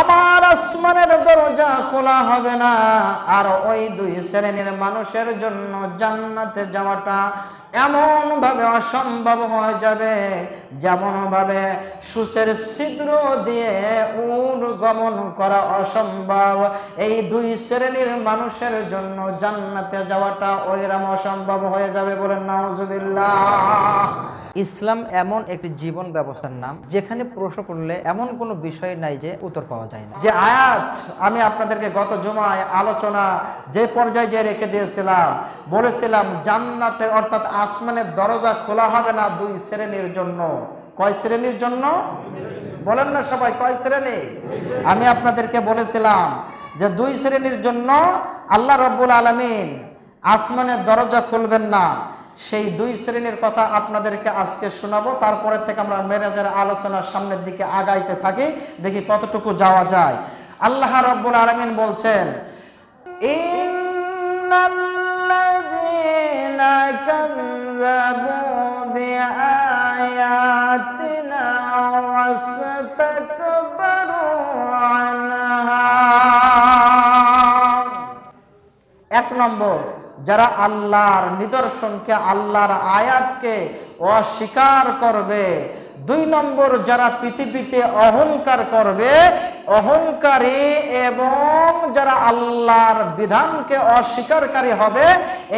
আমার আসমানের দরজা খোলা হবে না, আর ওই দুই শ্রেণির মানুষের জন্য জান্নাতে যাওয়াটা এমন ভাবে অসম্ভব হয়ে যাবে যেমন ভাবে সুসের ছিদ্র দিয়ে উন গমন করা অসম্ভব। এই দুই শ্রেণির মানুষের জন্য জান্নাতে যাওয়াটা ওইরাম অসম্ভব হয়ে যাবে বলেন নাউজুবিল্লাহ। ইসলাম এমন একটি জীবন ব্যবস্থার নাম, যেখানে প্রশ্ন করলে এমন কোনো বিষয় নাই যে উত্তর পাওয়া যায় না। যে আয়াত আমি আপনাদেরকে গত জমায় আলোচনা যে পর্যায়ে যে রেখে দিয়েছিলাম, বলেছিলাম জান্নাতের অর্থাৎ আসমানের দরজা খোলা হবে না দুই শ্রেণির জন্য। কয় শ্রেণির জন্য? বলেন না সবাই, কয় শ্রেণি? আমি আপনাদেরকে বলেছিলাম যে দুই শ্রেণির জন্য আল্লাহ রব্বুল আলমিন আসমানের দরজা খুলবেন না। সেই দুই শ্রেণির কথা আপনাদেরকে আজকে শোনাবো। তারপরে থেকে আমরা মেরাজের আলোচনার সামনের দিকে আগাইতে থাকি। দেখি কতটুকু যাওয়া যায়। আল্লাহ রব্বুল আলমিন বলছেন বিআয়াতিনা এক নম্বর, যারা আল্লাহর নিদর্শনকে, আল্লাহর আয়াতকে অস্বীকার করবে। দুই নম্বর, যারা পৃথিবীতে অহংকার করবে, অহংকারী এবং যারা আল্লাহর বিধানকে অস্বীকারী হবে,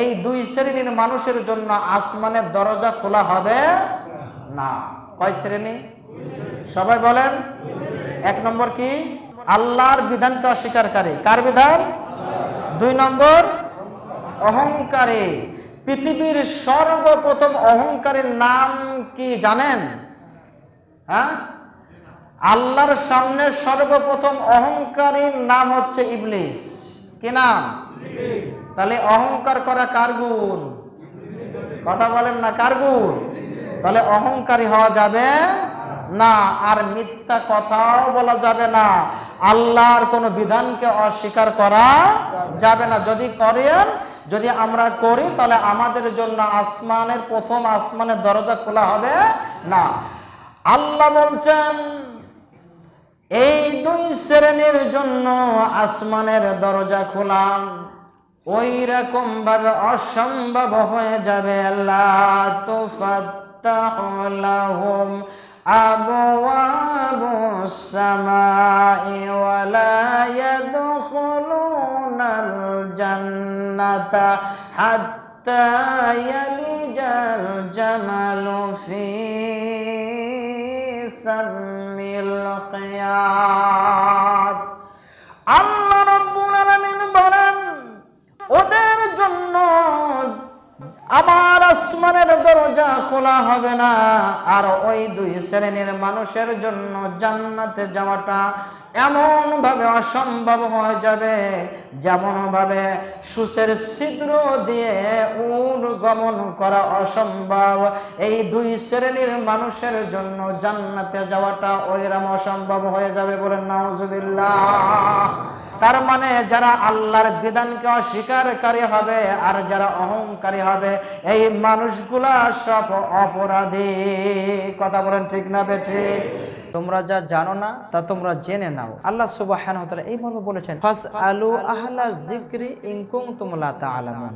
এই দুই শ্রেণির মানুষের জন্য আসমানের দরজা খোলা হবে না। কয় শ্রেণি? সবাই বলেন। এক নম্বর কি? আল্লাহর বিধানকে অস্বীকারী। কার বিধান? দুই নম্বর অহংকারে। পৃথিবীর সর্বপ্রথম অহংকারের নাম কি জানেন? হ্যাঁ? আল্লাহর সামনে সর্বপ্রথম অহংকারীর নাম হচ্ছে ইবলিস। কি নাম? তাহলে অহংকার করা কার গুণ? কথা বলেন না কার গুণ? তাহলে অহংকারী হওয়া যাবে না, আর মিথ্যা কথাও বলা যাবে না। আল্লাহর কোনো বিধানকে অস্বীকার করা যাবে না। যদি করেন, যদি আমরা করি, তাহলে আমাদের জন্য আসমানের প্রথম আসমানের দরজা খোলা হবে না। আল্লাহ বলছেন, এই দুই শ্রেণির জন্য আসমানের দরজা খোলা। ওই রকম ভাবে অসম্ভব হয়ে যাবে। আল্লাহ তুফাত্তাহুম আবওয়াবু সামাই ওয়ালা ইয়াদখুলুনাল জান্নাতা হাত্তা ইয়ালিজাল জামালু ফি আমার আসমানের দরজা খোলা হবে না। আর ওই দুই শ্রেণির মানুষের জন্য জান্নাতে যাওয়াটা এমন ভাবে অসম্ভব হয়ে যাবে যেমন ভাবে সুসের ছিদ্র দিয়ে উন গমন করা অসম্ভব। এই দুই শ্রেণির মানুষের জন্য জান্নাতে যাওয়াটা ওইরাম অসম্ভব হয়ে যাবে বলে নাউজুবিল্লাহ। তার মানে যারা আল্লাহর বিধানকে অস্বীকারী হবে আর যারা অহংকারী হবে, এই মানুষগুলা সব অপরাধী। কথা বলেন ঠিক না বেঠে? তোমরা যা জানো না, তা তোমরা জেনে নাও। আল্লাহ সুবাহ এই মর্ম বলেছেন ফাস আলু আহলা জিক্রি ইংকুম তুমলা তা আলামুন